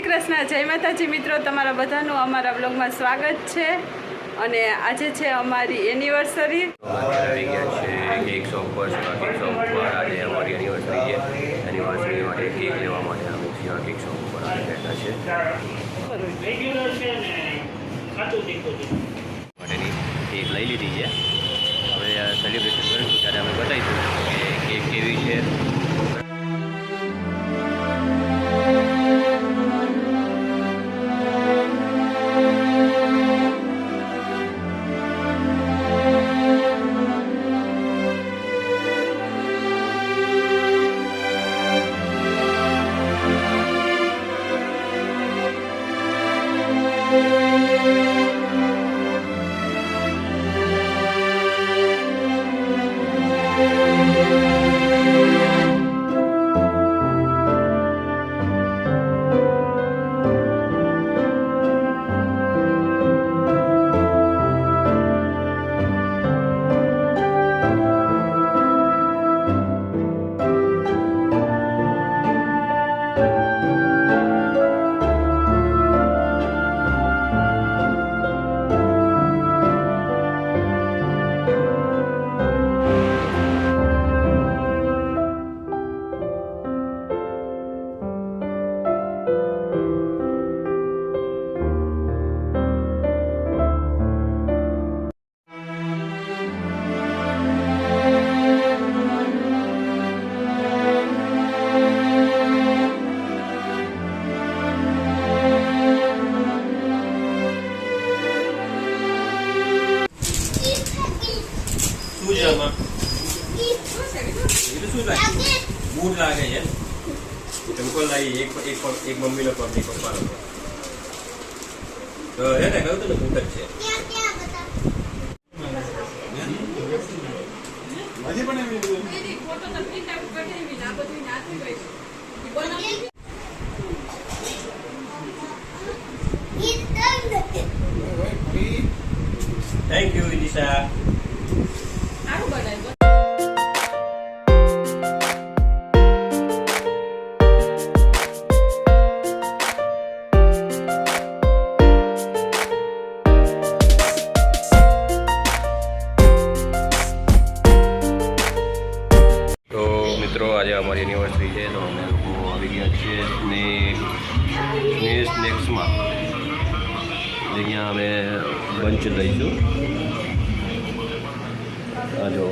શ્રી કૃષ્ણ જય માતાજી મિત્રો તમારા બધાનું અમારા બ્લોગમાં સ્વાગત છે. અને આજે છે અમારી એનિવર્સરી આવી ગયા છે કેક શોપ પર કેક શોપ પર આજે અમારી એનિવર્સરી છે એનિવર્સરી માટે કેક લેવા માટે અમે શિવા કેક શોપ પર આવી બેઠા છે રેગ્યુલર છે ને ખાતું તીખું છે. માટેની કેક લઈ લીધી છે હવે સેલિબ્રેશન કરીશું ત્યારે અમે બતાવીશું કે કેક કેવી છે શું આમાં એટલે શું લાગે બૂટ લાગે છે ચંપલ લાગી એક એક એક મમ્મીનો પગ એક તો હે ને કહ્યું તું ને બૂટ જ છે યુ વિદિશા તો બંચ દઈશું આ જો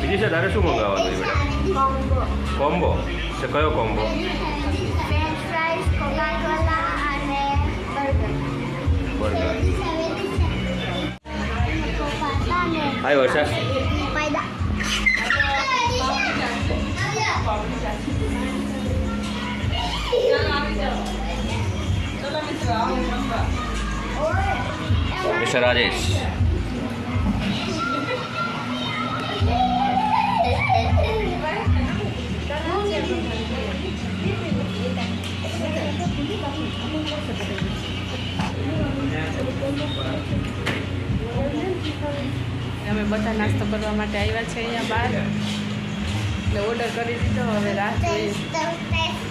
બીજી છે તારે શું મંગાવવાનું છે બેટા કોમ્બો. છે કયો combo? Burger. Hi Varsha Meda mister Rajesh અમે બધા નાસ્તો કરવા માટે આવ્યા છે અહીંયા બહાર એટલે ઓર્ડર કરી દીધો હવે રાહ જોઈએ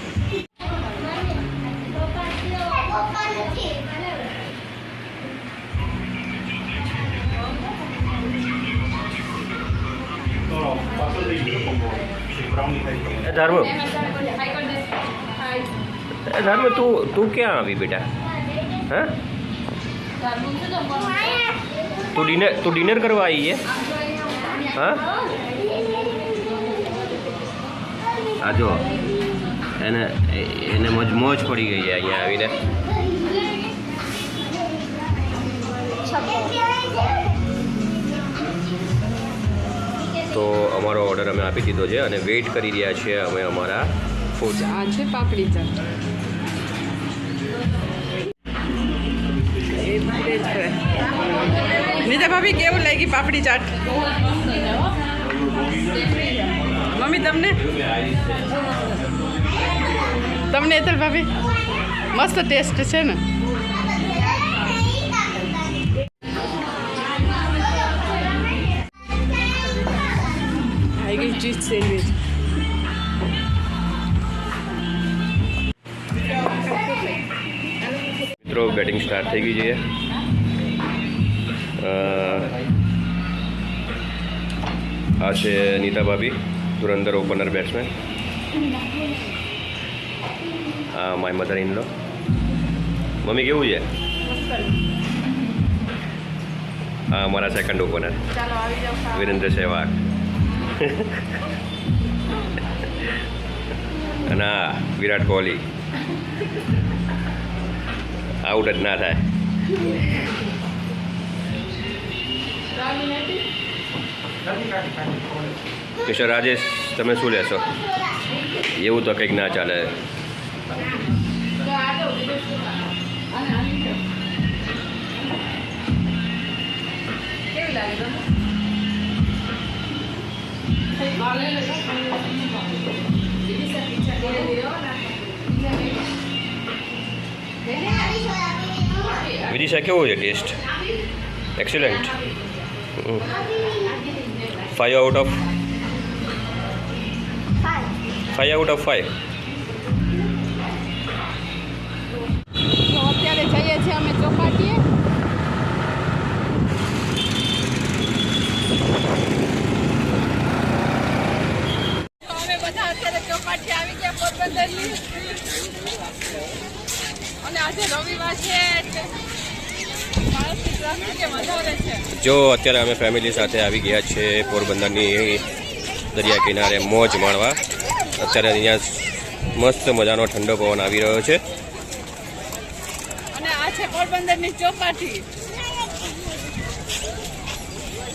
ધર્મ. ધર્મ. તું તું ક્યાં આવી બેટા? હા? તું ડિનર તું ડિનર કરવા આવી છે? હા? આ જો એને એને મોજ મોજ પડી ગઈ છે અહીંયા આવીને. તો અમારો ઓર્ડર અમે આપી દીધો છે અને વેઇટ કરી રહ્યા છીએ અમે અમારા ફૂડ આ છે પાપડી ચાટ નીતા ભાભી, કેવું લાગી પાપડી ચાટ? મમ્મી, તમને? તમને એતલ ભાભી? મસ્ત ટેસ્ટ છે ને. ચીઝ સેન્ડવિચ મિત્રો બેટિંગ સ્ટાર્ટ થઈ ગઈ છે. આ છે નીતા ભાભી ધુરંધર ઓપનર બેટ્સમેન હા my mother in law mummy કેવું છે? હા મારા સેકન્ડ ઓપનર વીરેન્દ્ર સહેવાગ. અને વિરાટ કોહલી. આઉટ જ ના થાય. કિશોર રાજેશ, તમે શું લેશો? એવું તો કંઈક ના ચાલે. કેવી લાગે વિદિશા કેવો છે taste? Excellent five out of. Five out of five અત્યારે જઈએ છીએ અમે ચોપાટીએ તો અમે બધા અત્યારે ચોપાટી અને આજે રવિવાર છે જો અત્યારે અમે ફેમિલી સાથે આવી ગયા છે પોરબંદરની દરિયા કિનારે મોજ માણવા. અત્યારે અહીંયા મસ્ત મજાનો ઠંડો પવન આવી રહ્યો છે. અને આ છે પોરબંદરની ચોપાટી.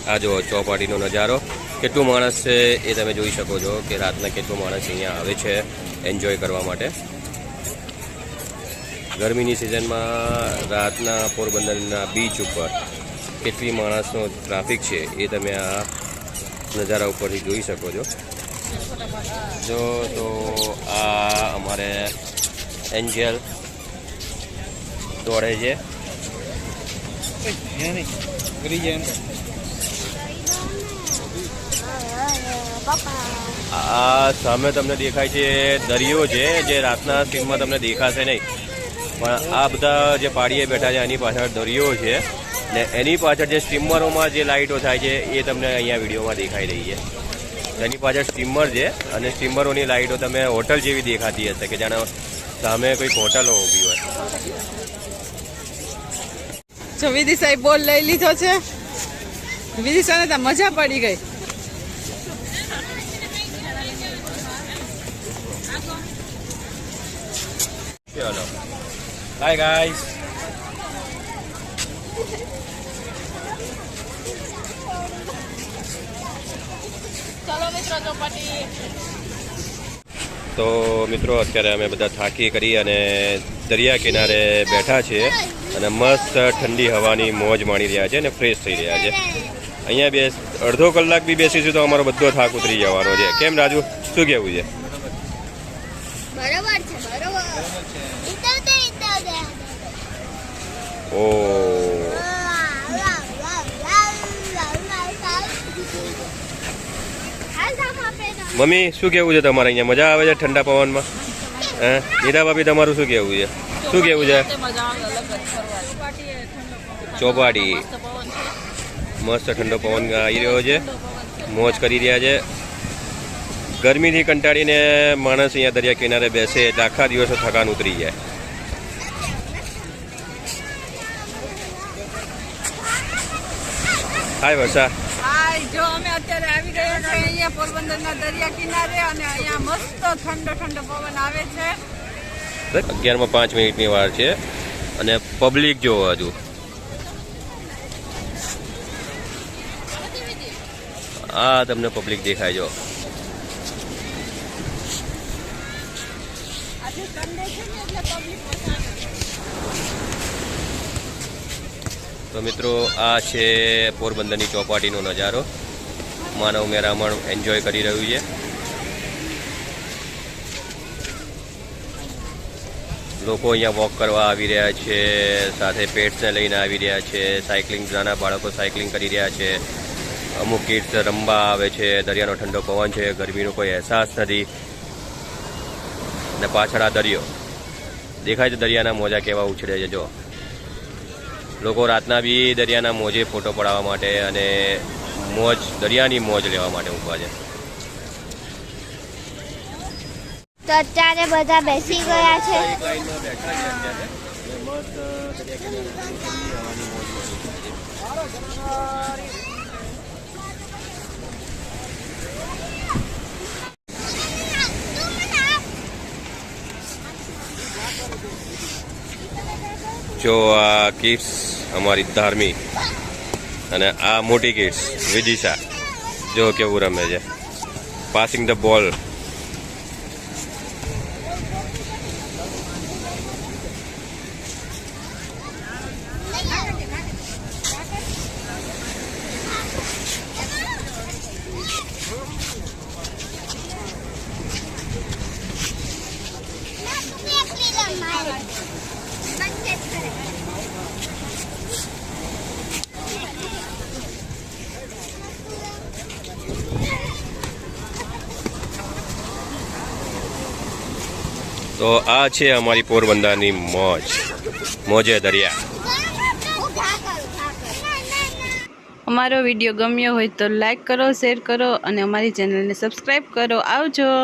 આ જો ચોપાટીનો નજારો. કેટલું માણસ છે એ તમે જોઈ શકો છો કે રાતના કેટલું માણસ અહીંયા આવે છે. એન્જોય કરવા માટે ગરમીની સિઝનમાં રાતના પોરબંદરના બીચ ઉપર કેટલી માણસનો ટ્રાફિક છે એ તમે આ નજારા ઉપરથી જોઈ શકો છો જો તો આ અમારે એન્જલ દોડે છે Papa. આ સામે તમને દેખાય છે દરિયો છે, જે રાતના સીનમાં તમને દેખાશે નહીં. પણ આ બધા જે પાડીએ બેઠા છે, એની પાછળ દરિયો છે. ને એની પાછળ જે સ્ટીમરોમાં જે લાઇટો થાય છે, એ તમને અહીંયા વિડીયોમાં દેખાઈ રહી છે. એની પાછળ સ્ટીમર છે, અને સ્ટીમરોની લાઇટો તમે હોટલ જેવી દેખાતી હશે, કે જાણે સામે કોઈક હોટલો ઊભી હોય. વિધિ સાહેબ બોલ લઈ લીધો છે. વિદિશાને તો મજા પડી ગઈ. ચલો બાય ગાઈસ ચલો મિત્રો ચોપાટી. તો મિત્રો અત્યારે અમે બધા થાકી કરી અને દરિયા કિનારે બેઠા છીએ અને મસ્ત ઠંડી હવાની મોજ માણી રહ્યા છે અને ફ્રેશ થઈ રહ્યા છે. અહીંયા બેસ અડધો કલાક બી બેસીશું તો અમારો બધો થાક ઉતરી જવાનો છે. કેમ રાજુ? શું કહેવું છે? ઓ. મમ્મી શું કહેવું છે તમારે અહીંયા? મજા આવે છે ઠંડા પવનમાં? હે? નીતા ભાભી તમારું શું કહેવું છે? શું કહેવું છે? ચોપાટી. મસ્ત ઠંડો પવન આવી રહ્યો છે. મોજ કરી રહ્યા છે. ગરમીથી કંટાળીને માણસ અહીંયા દરિયા કિનારે બેસે એટલે આખા દિવસો થકાન ઉતરી જાય. હાય વર્ષા હાય જો અમે અત્યારે આવી રહ્યા છીએ અહીંયા પોરબંદરના દરિયા કિનારે અને અહીંયા મસ્ત ઠંડો ઠંડો પવન આવે છે. અગિયારમાં પાંચ મિનિટની વાર છે અને પબ્લિક જો હજુ. આ તમને પબ્લિક દેખાય જો. આજે સન્ડે છે ને એટલે પબ્લિક તો મિત્રો, આ છે પોરબંદરની ચોપાટીનો નજારો. માનવ મેરામણ એન્જોય કરી રહ્યું છે. લોકો અહીંયા વોક કરવા આવી રહ્યા છે, સાથે પેટ્સને લઈને આવી રહ્યા છે સાયકલિંગ નાના બાળકો સાયકલિંગ કરી રહ્યા છે. અમુક કિડ્સ રમવા આવે છે, દરિયાનો ઠંડો પવન છે, ગરમીનો કોઈ અહેસાસ નથી. ને પાછળ આ દરિયો. દેખાય છે દરિયાના મોજા કેવા ઉછળે છે, જો. લોકો રાતના બી દરિયાના મોજે ફોટો પડાવવા માટે અને મોજ દરિયાની મોજ લેવા માટે ઊભા છે તો અત્યારે બધા બેસી ગયા છે. જો આ કિડ્સ અમારી ધાર્મિક અને આ મોટી કિડ્સ વિદિશા જો કેવું રમે છે. પાસિંગ ધ બોલ તો આ છે અમારી પોરબંદરની મોજ. મોજે દરિયા. અમારો વીડિયો ગમ્યો હોય તો લાઈક કરો, શેર કરો અને અમારી ચેનલને સબસ્ક્રાઈબ કરો. આવજો.